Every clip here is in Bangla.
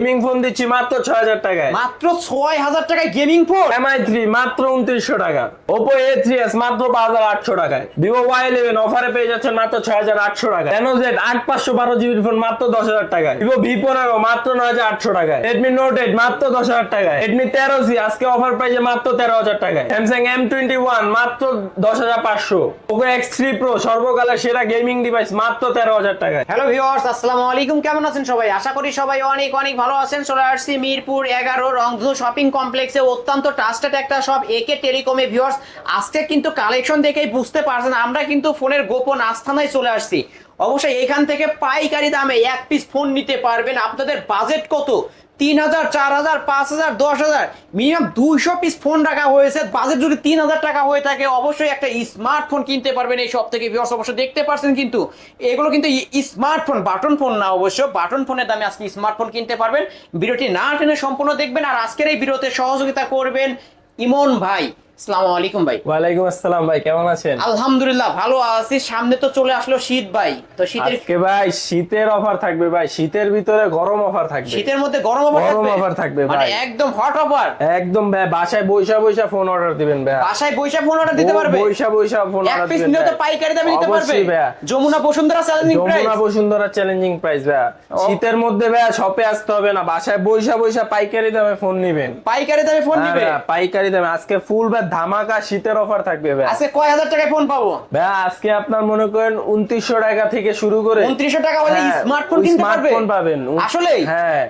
গেমিং ফোন দিচ্ছি মাত্র ছয় হাজার টাকায়। মাত্র ছয় হাজার টাকায় গেমিং ফোন এমআই থ্রি মাত্র উনত্রিশশো টাকা। ওপো এ থ্রি এস মাত্র পাঁচ হাজার আটশো টাকায়। ভিভো ওয়াই ইলেভেন অফারে পেয়ে যাচ্ছেন মাত্র ছয় হাজার আটশো টাকা রেনো জেড আট পাঁচশো বারো জিবির ফোন মাত্র দশ হাজার টাকায়। ভিভো ভি পনেরো মাত্র নয় হাজার আটশো টাকায়। রেডমি নোট এইট মাত্র দশ হাজার টাকায়। রেডমি তেরো সি আজকে অফার প্রাইসে মাত্র তেরো হাজার টাকায়। স্যামসাং এম টোয়েন্টি ওয়ান মাত্র দশ হাজার পাঁচশো। ওপো এক্স থ্রি প্রো সর্বকালের সেরা গেমিং ডিভাইস মাত্র তেরো হাজার টাকায়। হ্যালো ভিউয়ার্স আসসালামু আলাইকুম। কেমন আছেন সবাই? আশা করি সবাই অনেক অনেক ভালো আছেন, চলে আসছি মিরপুর এগারো রংধু শপিং কমপ্লেক্সে। অত্যন্ত ট্রাস্টেড একটা সব একে টেলিকমে ভিউয়ার্স আজকে কিন্তু কালেকশন দেখেই বুঝতে পারছেন, আমরা কিন্তু ফোনের গোপন আস্থানায় চলে আসছি। অবশ্যই এখান থেকে পাইকারি দামে এক পিস ফোন নিতে পারবেন। আপনাদের বাজেট কত? তিন হাজার চার হাজার পাঁচ হাজার দশ হাজার মিনিমাম দুইশো পিস ফোন রাখা হয়েছে। বাজেট যদি তিন হাজার টাকা হয়ে থাকে, অবশ্যই একটা স্মার্টফোন কিনতে পারবেন এই সব থেকে ভিওর্স অবশ্যই দেখতে পারছেন কিন্তু। এগুলো কিন্তু স্মার্টফোন বাটন ফোন না অবশ্য। বাটন ফোনের দামে আজকে স্মার্টফোন কিনতে পারবেন। ভিডিওটি না টেনে সম্পূর্ণ দেখবেন। আর আজকের এই ভিডিওতে সহযোগিতা করবেন ইমন ভাই। আসসালামু আলাইকুম ভাই। ওয়ালাইকুম আসসালাম ভাই কেমন আছেন? আলহামদুলিল্লাহ ভালো আছি। সামনে তো চলে আসলো শীত ভাই। তো শীতের আজকে ভাই শীতের অফার থাকবে ভাই শীতের ভিতরে গরম অফার থাকবে। শীতের মধ্যে গরম অফার গরম থাকবে? offer থাকবে মানে ভাই। একদম হট অফার একদম ভাই বাসায় ফোন অর্ডার দিবেন ভাই। বাসায় ফোন অর্ডার দিতে পারবে? ফোন এক অর্ডার দিবেন নিলেও তো পাইকারি দামে নিতে পারবে। Jamuna Bashundhara challenging price Jamuna Bashundhara challenging price ভাই। শীতের মধ্যে ভাই শপে আসতে হবে না। বাসায় বৈশা বৈশা পাইকারি দামে ফোন নিবেন। পাইকারি দামে ফোন হ্যাঁ নিবে? পাইকারি দামে। আজকে ফুল ভাই ধামাকা শীতের অফার থাকবে ভাই। আজকে কয় হাজার টাকায় ফোন পাবো? ভাই আজকে আপনার মনে করেন উনত্রিশশো টাকা থেকে শুরু করে উনত্রিশশো টাকা হলে হ্যাঁ, স্মার্টফোন কিনতে স্মার্টফোন পাবেন। আসলেই? হ্যাঁ।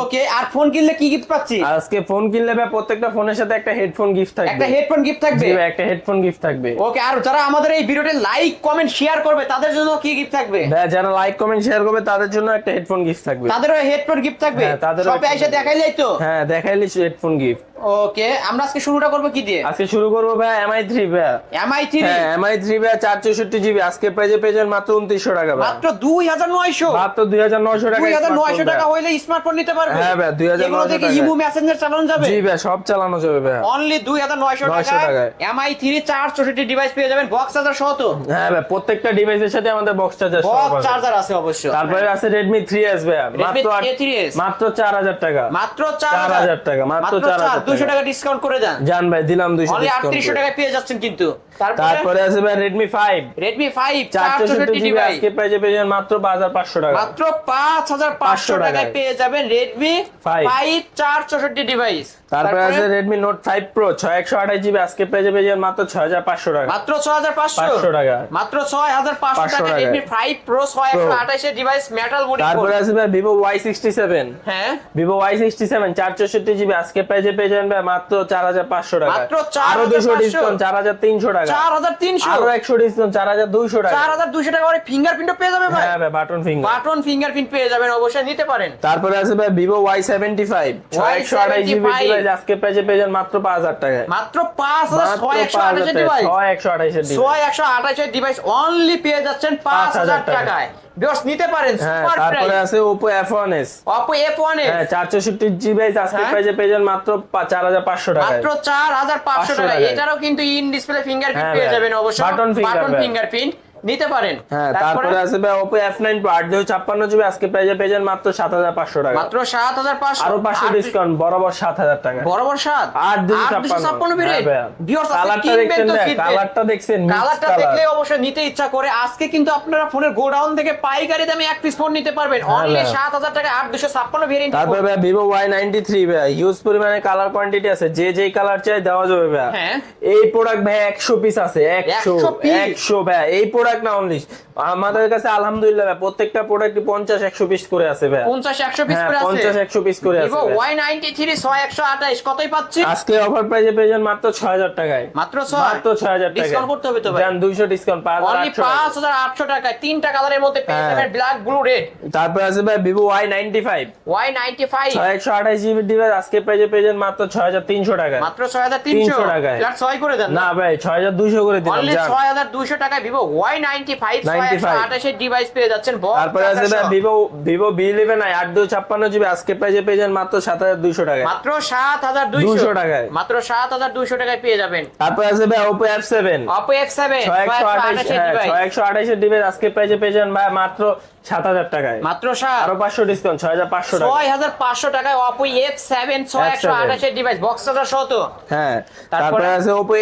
ওকে আর ফোন কিনলে কি গিফট পাচ্ছি? আজকে ফোন কিনলে ভাই প্রত্যেকটা ফোনের সাথে একটা হেডফোন গিফট থাকবে। একটা হেডফোন গিফট থাকবে? ভাই, একটা হেডফোন গিফট থাকবে। ওকে আর যারা আমাদের এই ভিডিওতে লাইক কমেন্ট শেয়ার করবে তাদের জন্য কি গিফট থাকবে? ভাই, যারা লাইক কমেন্ট শেয়ার করবে তাদের জন্য একটা হেডফোন গিফট থাকবে। তাদেরও হেডফোন গিফট থাকবে? হ্যাঁ, তাদেরও শপে এসে দেখাইলেই তো। হ্যাঁ দেখাইলি হেডফোন গিফট ওকে আমরা আজকে শুরুটা করব কি দিয়ে? আজকে শুরু করব ভাই এমআই থ্রি ভাই এমআই থ্রি হ্যাঁ এমআই থ্রি ভাই চার চৌষট্টি জিবি আজকে প্রাইজে পেয়েছেন মাত্র উনত্রিশশো টাকা ভাই মাত্র দুই হাজার নয়শো? মাত্র দুই হাজার নয়শো টাকা দুই হাজার নয়শো smartphone টাকা হইলে স্মার্টফোন নিতে পারবে? হ্যাঁ ভাই, 2900 এগুলো থেকে টাকায়। ইমু মেসেঞ্জার চালানো যাবে? জি ভাই সব চালানো যাবে ভাই অনলি দুই হাজার নয়শো 900 টাকায়। টাকায়। এমআই থ্রি চার চৌষট্টি ডিভাইস পেয়ে যাবেন বক্স চার্জার সহ তো। হ্যাঁ ভাই প্রত্যেকটা ডিভাইসের সাথে আমাদের বক্স চার্জার বক্স চার্জার আছে অবশ্য তারপরে আছে রেডমি থ্রি এস ভাই মাত্র আট- A3s মাত্র চার হাজার টাকা। মাত্র চার 4000 টাকা, মাত্র 4000 দুশো টাকা। টাকা ডিসকাউন্ট করে দেন জান ভাই দিলাম দুইশো টাকা পেয়ে যাচ্ছেন কিন্তু তারপরে? আছে ভাই ফাইভ চার চার চৌষট্টি চৌষট্টি জিবি আজকে পেয়ে যাবেন মাত্র পাঁচ হাজার পাঁচশো টাকা। মাত্র পাঁচ হাজার পাঁচশো 500 টাকায় পেয়ে যাবেন Five। ফাইভ চার ডিভাইস তারপরে আছে ফাইভ প্রো ছয় একশো আঠাশ জিবি আজকে পেয়ে যাবেন মাত্র ছয় হাজার পাঁচশো টাকা। মাত্র ছয় হাজার পাঁচশো 500 টাকা। মাত্র ছয় হাজার পাঁচশো 500 টাকা ফাইভ প্রো ছয় একশো আঠাশের ডিভাইস মেটাল বডি তারপরে আছে ভাই ভিভো ওয়াই সিক্সটি সেভেন হ্যাঁ। সেভেন চার চৌষট্টি জিবি আজকে পেয়ে যাবেন মাত্র চার হাজার পাঁচশো টাকা মাত্র 4,500 আরও ডিসকাউন্ট চার হাজার তিনশো টাকা। চার হাজার তিনশো। আরও একশো ডিসকাউন্ট চার হাজার দুইশো টাকা। চার হাজার দুশো টাকা করে ফিঙ্গারপ্রিন্টও পেয়ে যাবে ভাই। হ্যাঁ ভাই বাটন ফিঙ্গার বাটন ফিঙ্গারপ্রিন্ট পেয়ে যাবেন অবশ্যই নিতে পারেন। তারপরে আছে ভাই ভিভো ওয়াই সেভেন্টি ফাইভ ছয় একশো আঠাশ জিবি Y75 ডিভাইস আজকে প্রাইজে পেয়ে যান মাত্র পাঁচ হাজার টাকায়। মাত্র পাঁচ হাজার মাত্র ছয় একশো পাঁচ আঠাশের হাজার ডিভাইস অনলি পেয়ে যাচ্ছেন পাঁচ হাজার 5,000 টাকায়। বিকজ নিতে পারেন হ্যাঁ সুপার তারপরে আছে এস অপো এফ ওয়ান হ্যাঁ চার চৌষট্টি জিবি আজকে প্রাইসে পেয়ে মাত্র পা- চার হাজার পাঁচশো টাকায়। মাত্র চার হাজার পাঁচশো টাকা টাকায়। এটারও কিন্তু ইন ডিসপ্লে ফিঙ্গারপ্রিন্ট হ্যাঁ পেয়ে যাবেন অবশ্যই বাটন ফিঙ্গারপ্রিন্ট নিতে পারেন। হ্যাঁ তারপরে আছে ভাই আজকে পেয়ে মাত্র সাত হাজার পাঁচশো টাকা। মাত্র সাত হাজার পাঁচশো। আরও পাঁচশো ডিসকাউন্ট বরাবর সাত হাজার টাকা। বরাবর সাত? আট দুশো আট ছাপ্পান্ন। ছাপ্পান্ন হ্যাঁ period। ভাইয়া। Viewers, আজকে কালারটা দেখছেন? কালারটা দেখছেন কালারটা দেখলে অবশ্যই নিতে ইচ্ছা করে। আজকে কিন্তু আপনারা ফোনের গোডাউন থেকে পাইকারি দামে এক পিস ফোন নিতে পারবেন। অনলি ভাই। সাত হাজার টাকা আট দুশো ছাপ্পান্ন ভেরিয়েন্ট তারপরে ভাই ভিভো ওয়াই নাইনটি থ্রি ভাই হিউজ পরিমাণে কালার কোয়ান্টিটি আছে। যে যেই কালার চাই দেওয়া যাবে ভাই। হ্যাঁ। এই প্রোডাক্ট ভাই একশো পিস আছে একশো 100 একশো ভাই। এই প্রোডাক্ট না অনলি আমাদের কাছে আলহামদুলিল্লাহ ভাই প্রত্যেকটা প্রোডাক্ট পঞ্চাশ একশো পিস করে আছে ভাই। পঞ্চাশ একশো পিস করে আছে? পঞ্চাশ একশো পিস করে আছে ভিভো ভাই। ওয়াই নাইনটি থ্রি ছয় একশো আঠাইশ কতই পাচ্ছি? আজকে অফার প্রাইজে পেয়ে যান মাত্র ছয় হাজার টাকায়। মাত্র ছয়? মাত্র ছয় হাজার টাকা ডিসকাউন্ট করতে হবে তো ভাই? যান দুইশো ডিসকাউন্ট পাঁচ হাজার অনলি আটশো। টাকা। পাঁচ হাজার আটশো টাকায়। তিনটা কালারের মধ্যে পেয়ে হ্যাঁ। যাবেন ব্ল্যাক ব্লু রেড তারপরে আছে ভাই Vivo Y ninety five Y ninety five ছয় একশো আঠাশ জিবি ডিভাইস আজকে প্রাইজে পেয়ে যান মাত্র ছয় হাজার তিনশো টাকা মাত্র ছয় হাজার তিনশো? টাকায়। ফ্ল্যাট ছয় করে দেন না? ভাই ছয় হাজার দুইশো করে দিলাম হাজার দুইশো টাকায় ভিভো ওয়াই নাইনটি ফাইভ ছয় টোয়েন্টি ফাইভ আঠাশের ডিভাইস পেয়ে যাচ্ছেন তারপরে আছে ভিভো ভিভো জিবি আজকে পেয়ে যান মাত্র টাকায়। মাত্র সাত হাজার 200 টাকায়। মাত্র সাত হাজার দুইশো টাকায় পেয়ে যাবেন। তারপরে আছে ভাই Oppo F seven Oppo F seven ছয় একশো আঠাশ ডিভাইস ছয় একশো আঠাশের ডিভাইস আজকে প্রাইজে পেয়ে যান ভাই মাত্র সাত হাজার টাকায়। মাত্র সাত আরও পাঁচশো ডিসকাউন্ট ছয় হাজার পাঁচশো টাকা। ছয় হাজার পাঁচশো টাকায় অপো এফ সেভেন ছয় F7 আঠাশের ডিভাইস বক্স চার্জার সহ তো। হ্যাঁ তারপরে? আছে Oppo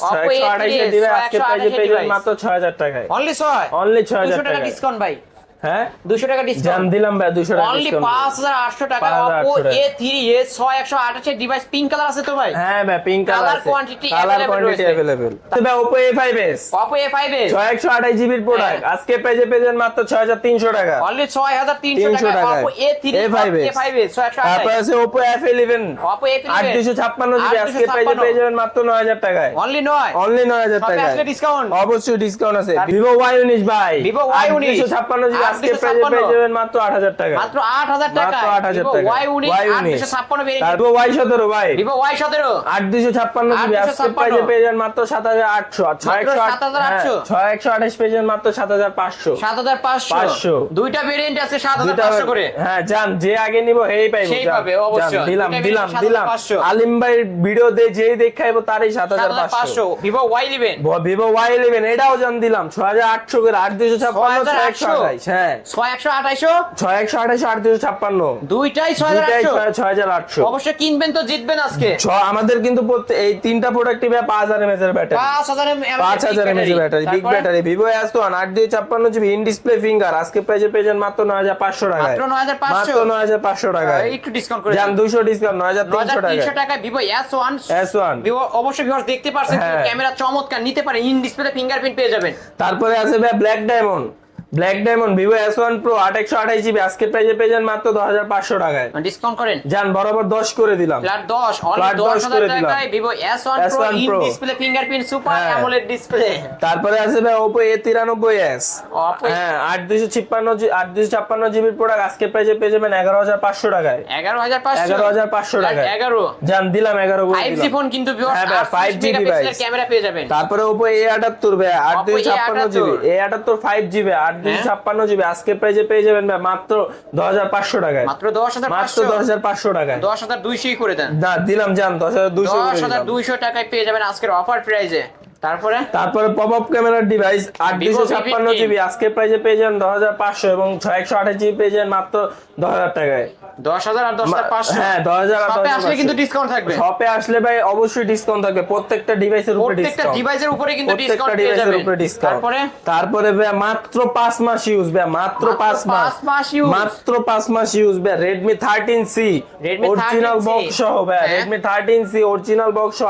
ছয় একশো আঠাশের A3s, ডিভাইস আজকে 128 পেয়ে যান মাত্র ছয় হাজার টাকায়। অনলি ছয়? অনলি ছয় দুশো হাজার টাকা টাকা ডিসকাউন্ট ভাই। হ্যাঁ দুশো টাকা জান ডিসকাউন্ট দিলাম ভাই দুশো টাকা অনলি discount। পাঁচ হাজার আটশো টাকা 5,800 অপো টাকা। এ থ্রি এস ছয় একশো আঠাশের ডিভাইস পিঙ্ক কালার আছে তো ভাই হ্যাঁ ভাই পিঙ্ক কালার Color আছে quantity কালার available কোয়ান্টিটি রয়েছে। अवेलेबल ভাই Oppo A five S Oppo A five S ছয় একশো আঠাশ জিবির প্রোডাক্ট হ্যাঁ। আজকে পেজে পেয়ে যান মাত্র ছয় হাজার তিনশো টাকা অনলি ছয় হাজার তিনশো 300 টাকা টাকায়। Oppo A three A5s A five S ছয় একশো তারপর আঠাশ আছে Oppo F eleven Oppo A আট দুশো ছাপ্পান্ন জিবি আজকে পেজে 856 পেয়ে যাবেন মাত্র নয় হাজার টাকায় অনলি নয় অনলি নয় হাজার শপে টাকায় আসলে ডিসকাউন্ট অবশ্যই ডিসকাউন্ট আছে তার- ভিভো ওয়াই উনিশ ভাই Vivo Y19 দুশো ছাপ্পান্ন জিবি হ্যাঁ যে আগে নিবো হেই দিলাম দিলাম দিলাম। আলিম ভাইয়ের ভিডিও যেই দেখাইবো তারই 7500 Vivo Y11 Vivo এটাও জান দিলাম। 6800 করে 8256 6128 হ্যাঁ। ছয় একশো আঠাইশো? ছয় একশো আঠাইশ ছাপ্পান্ন। দুইটাই ছয় আটশো? ছয়- ছয় হাজার আটশো। অবশ্যই কিনবেন তো জিতবেন আজকে। আমাদের কিন্তু এই তিনটা প্রোডাক্টই পাঁচ হাজার এমএচ এর ব্যাটারি পাঁচ হাজার পাঁচ হাজার এমএচ এর battery big battery Vivo S one আট দুই ছাপ্পান্ন জিবি ইন ডিসপ্লে ফিঙ্গার আজকে প্রাইজে পেয়ে যান মাত্র নয় হাজার পাঁচশো টাকায়। মাত্র 9,500 মাত্র নয় হাজার পাঁচশো টাকায়। একটু ডিসকাউন্ট করে যান দুশো ডিসকাউন্ট নয় হাজার তিনশো টাকায়। টাকায় Vivo S one S one Vivo অবশ্যই ভিউয়ার্স দেখতে পারছেন। ক্যামেরা চমৎকার নিতে পারে ইন ডিসপ্লে ফিঙ্গারপ্রিন্ট পেয়ে যাবেন। তারপরে আছে ভাই black diamond black diamond Vivo S one pro আট একশো আঠাশ জিবি আজকে প্রাইজে পেয়ে যান মাত্র দশ হাজার পাঁচশো টাকায়। ডিসকাউন্ট করেন। যান বরাবর দশ করে দিলাম। ফ্ল্যাট দশ দশ করে দিলাম। Vivo S one pro S1 ইন Pro। Display fingerprint super. AMOLED display তারপরে আছে ভাই ওপো এ তিরানব্বই এস হ্যাঁ আট দুশো ছাপ্পান্ন আট দুশো ছাপ্পান্ন জিবির প্রোডাক্ট আজকে প্রাইজে পেয়ে যাবেন এগারো হাজার পাঁচশো টাকায়। এগারো হাজার পাঁচশো। এগারো হাজার পাঁচশো টাকায়। এগারো। যান দিলাম এগারো ফাইভ জি ফোন কিন্তু ভাই, 5G ক্যামেরা পেয়ে যাবেন। তারপরে ওপো এ আটাত্তর ভাই আট দুশো ছাপ্পান্ন A78 জিবি এ আটাত্তর ফাইভ জিবি আট দুশো হ্যাঁ। ছাপ্পান্ন জিবি। আজকে প্রাইজে পেয়ে যাবেন ভাই মাত্র দশ হাজার পাঁচশো টাকায়। মাত্র দশ হাজার মাত্র দশ হাজার পাঁচশো টাকায়। দশ হাজার দুইশোই করে দেন। না দিলাম যান দশ হাজার দুইশো দশ হাজার দুইশো টাকায় পেয়ে যাবেন আজকের অফার প্রাইজে তারপরে? তারপরে পপ আপ ক্যামেরার ডিভাইস আট দুশো ছাপ্পান্ন V15 জিবি আজকে প্রাইজে পেয়ে যান দশ হাজার পাঁচশো এবং ছয় একশো আঠাশ জিবি পেয়ে যান মাত্র দশ হাজার টাকায়। দশ হাজার আর দশ পাঁচশো? হ্যাঁ দশ হাজার শপে আসলে কিন্তু ডিসকাউন্ট থাকবে। শপে আসলে ভাই অবশ্যই ডিসকাউন্ট থাকবে। প্রত্যেকটা ডিভাইসের উপরে প্রত্যেকটা ডিভাইসের উপরে কিন্তু ডিসকাউন্ট পেয়ে যাবেন। উপরে ডিসকাউন্ট তারপরে? তারপরে ভাই মাত্র মাস ইউজ ভাই মাত্র মাস। মাত্র ইউজ ভাই। অরিজিনাল বক্স সহ ভাই। অরিজিনাল সহ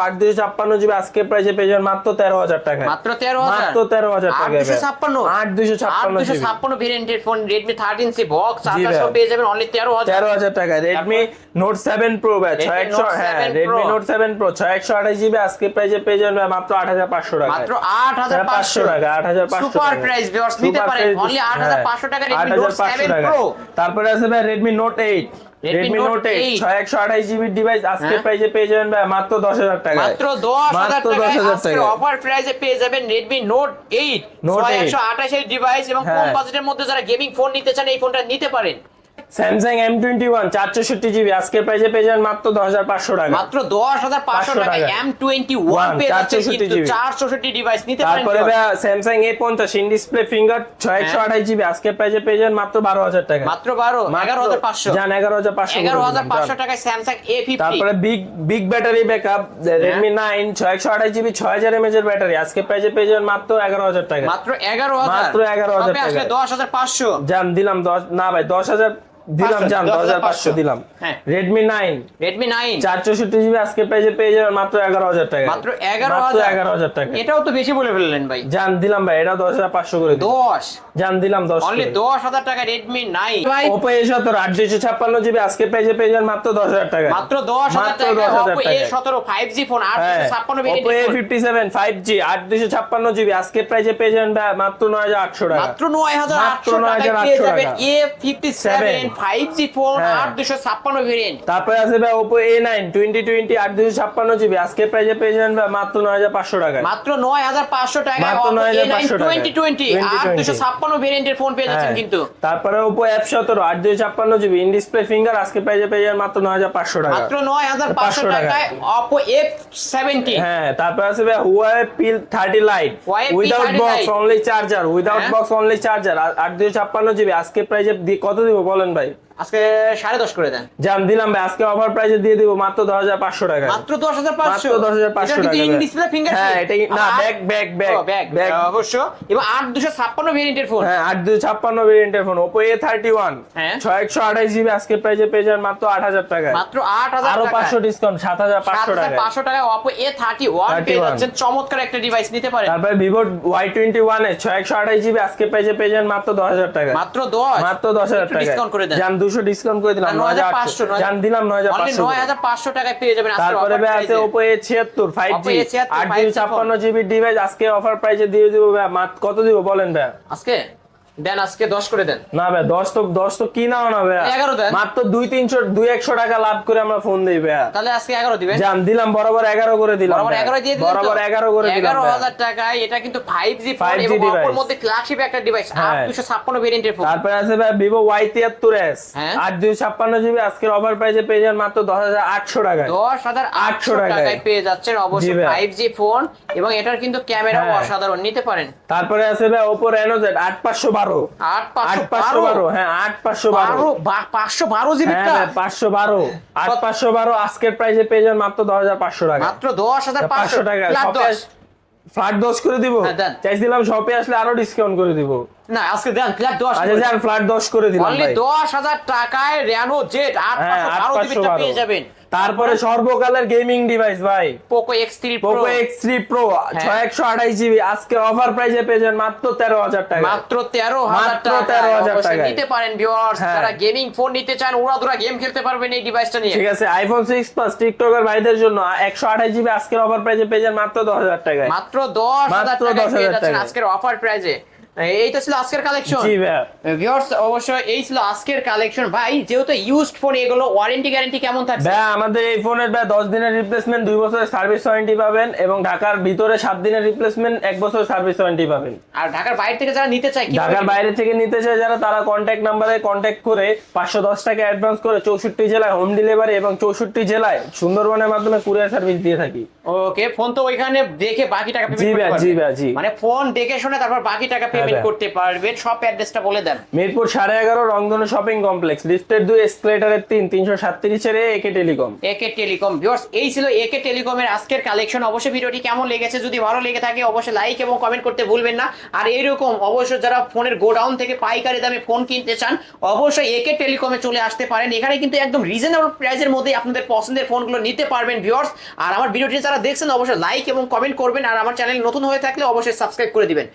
জিবি আজকে প্রাইসে পেয়ে যাবেন মাত্র তেরো হাজার টাকা। মাত্র তেরো হাজার? মাত্র তেরো হাজার আট টাকা ছাপ্পান্ন। আট দুশো ছাপ্পান্ন দুশো ছাপ্পান্ন ভেরিয়েন্টের phone Redmi thirteen C box charger ভাই। পেয়ে যাবেন অনলি তেরো হাজার। তেরো হাজার টাকা। রেডমি নোট সেভেন প্রো ভাই ছয় একশো হ্যাঁ রেডমি নোট সেভেন প্রো ছয় একশো আঠাশ জিবি আজকে প্রাইসে পেয়ে যাবেন মাত্র আট হাজার পাঁচশো টাকা মাত্র আট হাজার পাঁচশো। টাকা আট হাজার পাঁচশো সুপার প্রাইস ভিউয়ার্স নিতে পারেন। অনলি আট হাজার পাঁচশো টাকা রেডমি নোট সেভেন প্রো তারপরে আছে ভাই Redmi Note eight Redmi Redmi Note note eight 8 ছয় একশো আঠাশ জিবি ডিভাইস আজকে প্রাইজে প্রাইসে পেয়ে যাবেন ভাই মাত্র দশ হাজার টাকা মাত্র দশ হাজার মাত্র দশ টাকায় হাজার আজকের টাকা অফার প্রাইসে পেয়ে যাবেন রেডমি নোট এইট Note ছয় 8 একশো আঠাশের ডিভাইস এবং কম হ্যাঁ। বাজেটের মধ্যে যারা গেমিং ফোন নিতে চান এই ফোনটা নিতে পারেন। স্যামসাং এম টোয়েন্টি ওয়ান চারশোষট্টি জিবি আজকের প্রাইসে পেয়ে যাবেন মাত্র দশ হাজার পাঁচশো টাকা। মাত্র দশ হাজার পাঁচশো টাকা। এম টোয়েন্টি ওয়ান One, পেয়ে যাচ্ছেন 464 কিন্তু GB চারশোষট্টি ডিভাইস নিতে পারেন তারপরে। স্যামসাং এ পঞ্চাশ ইন ডিসপ্লে ফিঙ্গার ছয় একশো আঠাশ জিবি আজকে প্রাইসে পেয়ে যাবেন মাত্র বারো হাজার টাকা। মাত্র বারো এগারো হাজার পাঁচশো। জান এগারো হাজার পাঁচশো এগারো হাজার পাঁচশো টাকায় স্যামসাং এ ফিফটি তারপরে big big battery backup Redmi nine ছয় একশো আঠাশ জিবি ছয় হাজার এমএচ এর ব্যাটারি আজকে প্রাইসে পেয়ে যাবেন মাত্র এগারো হাজার টাকা। মাত্র এগারো হাজার। মাত্র 11,000 শপে আসলে টাকায়। দশ হাজার পাঁচশো। জান দিলাম দশ না ভাই দশ হাজার দিলাম জান 10500 দিলাম। Redmi 9 Redmi 9 464 জিবি আজকে পেজে পেয়ে যাবেন মাত্র 11000 টাকা। মাত্র 11000 11000 টাকা। এটাও তো বেশি বলে ফেললেন ভাই। জান দিলাম ভাই এটা 10500 করে 10 জান দিলাম 10 অনলি 10000 টাকা Redmi 9 Oppo A17 856 জিবি আজকে হ্যাঁ। প্রাইসে পেয়ে যাবেন মাত্র 10000 টাকা। মাত্র 10000 টাকা। Oppo A17 5G phone 856 GB Oppo A57 5G 856 GB আজকে পেজে পেয়ে যাবেন মাত্র 9800 টাকা। মাত্র 9800 টাকা পেয়ে যাবেন A57 ফাইভ জি ফোন। আট দুশো ছাপ্পান্ন ভেরিয়েন্ট তারপরে আছে ভাই Oppo A nine twenty twenty আট দুশো ছাপ্পান্ন জিবি আজকে প্রাইজে পেয়ে যাবেন ভাই মাত্র নয় হাজার পাঁচশো টাকায়। মাত্র নয় হাজার পাঁচশো টাকা মাত্র 9,500 টাকায়। টোয়েন্টি টোয়েন্টি আট দুশো ছাপ্পান্ন ভেরিয়েন্টের ফোন পেয়ে যাচ্ছেন হ্যাঁ। কিন্তু। তারপরে ওপো এফ সতেরো আট দুশো ছাপ্পান্ন জিবি ইন ডিসপ্লে ফিঙ্গার আজকে প্রাইজে পেয়ে যাবেন মাত্র নয় হাজার পাঁচশো টাকা। মাত্র নয় হাজার পাঁচশো টাকা। টাকায়। অপো এফ সেভেন্টি হ্যাঁ তারপরে আছে ভাই Huawei P thirty lite without box only charger without. Box only charger আট দুশো ছাপ্পান্ন জিবি আজকে প্রাইজে কত দিব বলেন ভাই? আজকে সাড়ে দশ করে দেন। জান দিলাম ভাই আজকে অফার প্রাইজে দিয়ে দিব মাত্র দশ হাজার পাঁচশো টাকা মাত্র দশ হাজার পাঁচশো? দশ হাজার পাঁচশো টাকা ইন ডিসপ্লে ফিঙ্গার হ্যাঁ এটা না back back back bag back অবশ্য। এবং আট দুশো ছাপ্পান্ন ভেরিয়েন্টের ফোন হ্যাঁ আট দুশো ছাপ্পান্ন ভেরিয়েন্টের phone Oppo A thirty one. ছয় একশো আঠাশ জিবি আজকে প্রাইজে পেয়ে যাবেন মাত্র আট হাজার টাকা মাত্র আট হাজার আরও পাঁচশো ডিসকাউন্ট সাত হাজার পাঁচশো টাকা পাঁচশো টাকা অপো এ থার্টি ওয়ান পেয়ে যাচ্ছেন চমৎকার একটা ডিভাইস নিতে পারেন তারপরে Vivo Y twenty one A ছয় একশো আঠাশ জিবি আজকে প্রাইজে পেয়ে যাবেন মাত্র দশ হাজার টাকা মাত্র দশ। মাত্র দশ হাজার টাকা ডিসকাউন্ট করে দেন। ডিসকাউন্ট করে দিলাম নয় নয় হাজার হাজার পাঁচশো পাঁচশো জান দিলাম নয় হাজার পাঁচশো নয় হাজার পাঁচশো টাকায় পেয়ে যাবেন তারপরে ভাই আছে Oppo জি A76 আট 5G জিবি ছাপ্পান্ন জিবি ডিভাইস আজকে অফার প্রাইসে দিয়ে দিব ভাই কত দিব বলেন ভাই? আজকে? দেন আজকে দশ করে দেন না ভাই দশ তো দশ তো কি নাও না ভাই এগারো দেন। মাত্র দুই তিনশো দুই একশো টাকা লাভ করে আমরা ফোন দিই ভাই তাহলে আজকে এগারো দিবেন জান দিলাম বরাবর এগারো করে দিলাম বরাবর ভাই। এগারো দিয়ে দিলেন বরাবর এগারো করে দিলাম এগারো ভাই। হাজার টাকায় এটা কিন্তু ফাইভ জি ফোন 5G এবং অপর মধ্যে ফ্ল্যাগশিপ একটা ডিভাইস আট হ্যাঁ। দুশো ছাপ্পান্ন ভেরিয়েন্টের ফোন তারপরে আছে ভাই। আট দুই ছাপ্পান্ন জিবি আজকের অফার প্রাইসে পেয়ে যান মাত্র দশ হাজার আটশো টাকায় দশ হাজার আটশো টাকায়। টাকায় পেয়ে যাচ্ছেন অবশ্যই। ফাইভ জি ফোন এবং এটার কিন্তু ক্যামেরাও হ্যাঁ। অসাধারণ নিতে পারেন তারপরে আছে ভাই রেনো জেড আট পাঁচশো বারো। আট পাঁচশো বারো? হ্যাঁ আট পাঁচশো বারো। পাঁচশো বারো জিবি হ্যাঁ পাঁচশো বারো। আট পাঁচশো বারো আজকের প্রাইসে পেয়ে যান মাত্র দশ হাজার পাঁচশো টাকা। মাত্র দশ হাজার পাঁচশো। পাঁচশো টাকা। ফ্ল্যাট দশ। করে দিব। হ্যাঁ। চাইছিলাম শপে আসলে আরও ডিসকাউন্ট করে দিব। না আজকে দেন ফ্ল্যাট দশ আচ্ছা ফ্ল্যাট দশ করে দিলাম দশ হাজার টাকায় র্যানো জেড আট হ্যাঁ পাঁচশো বারো পেয়ে যাবেন। তারপরে সর্বকালের গেমিং ডিভাইস ভাই। Poco X three Poco X three pro. ছয় একশো আঠাইশ জিবি আজকের অফার প্রাইসে পেয়ে যান মাত্র তেরো হাজার টাকা। মাত্র তেরো মাত্র টাকা। 13,000 অবশ্যই টাকায়। নিতে পারেন ভিউয়ার্স হ্যাঁ। যারা গেমিং ফোন নিতে চান ওরা উড়াদুরা গেম খেলতে পারবেন এই ডিভাইসটা নিয়ে। ঠিক আছে আইফোন সিক্স প্লাস টিকটকের ভাইদের জন্য একশো আঠাশ জিবি আজকের অফার প্রাইসে পেয়ে যান মাত্র দশ হাজার টাকায়। মাত্র দশ হাজার মাত্র টাকায় 10,000 পেয়ে আজকের অফার প্রাইজে এই তো ছিল আজকের কালেকশন জি ভাই ভিউয়ার্স অবশ্যই এই ছিল আজকের কালেকশন ভাই যেহেতু ইউজড ফোন এগুলো ওয়ারেন্টি গ্যারান্টি কেমন থাকছে? ভাই আমাদের এই ফোনের ভাই দশ দিনের রিপ্লেসমেন্ট দুই বছরের সার্ভিস ওয়ারেন্টি পাবেন এবং ঢাকার ভিতরে সাত দিনের রিপ্লেসমেন্ট এক বছরের সার্ভিস ওয়ারেন্টি পাবেন। আর ঢাকার বাইরে থেকে যারা নিতে চায় কি ঢাকার বাইরে থেকে নিতে চায় যারা তারা কন্ট্যাক্ট নাম্বারে কন্ট্যাক্ট করে পাঁচশো দশ টাকা অ্যাডভান্স করে চৌষট্টি জেলায় হোম ডেলিভারি এবং চৌষট্টি জেলায় সুন্দরবনের মাধ্যমে কুরিয়ার সার্ভিস দিয়ে থাকি। ওকে ফোন তো ওইখানে দেখে বাকি টাকা জি পেমেন্ট ভাই, করতে জি পারবেন ভাই, জি। মানে ফোন দেখে শুনে তারপর বাকি টাকা পেমেন্ট ভাই। করতে পারবেন সব অ্যাড্রেসটা বলে দেন। মিরপুর সাড়ে এগারো রংধনু শপিং কমপ্লেক্স লিফটের দুই এসকেলেটারের তিন তিনশো সাতত্রিশের একে টেলিকম একে টেলিকম ভিউয়ার্স এই ছিল একে টেলিকমের আজকের কালেকশন অবশ্যই ভিডিওটি কেমন লেগেছে যদি ভালো লেগে থাকে অবশ্যই লাইক এবং কমেন্ট করতে ভুলবেন না। আর এইরকম অবশ্যই যারা ফোনের গোডাউন থেকে পাইকারি দামে ফোন কিনতে চান অবশ্যই একে টেলিকমে চলে আসতে পারেন। এখানে কিন্তু একদম রিজনেবল প্রাইসের মধ্যে আপনাদের পছন্দের ফোনগুলো নিতে পারবেন ভিউয়ার্স আর আমার ভিডিওটি যারা দেখছেন অবশ্যই লাইক এবং কমেন্ট করবেন। আর আমার চ্যানেল নতুন হয়ে থাকলে অবশ্যই সাবস্ক্রাইব করে দিবেন।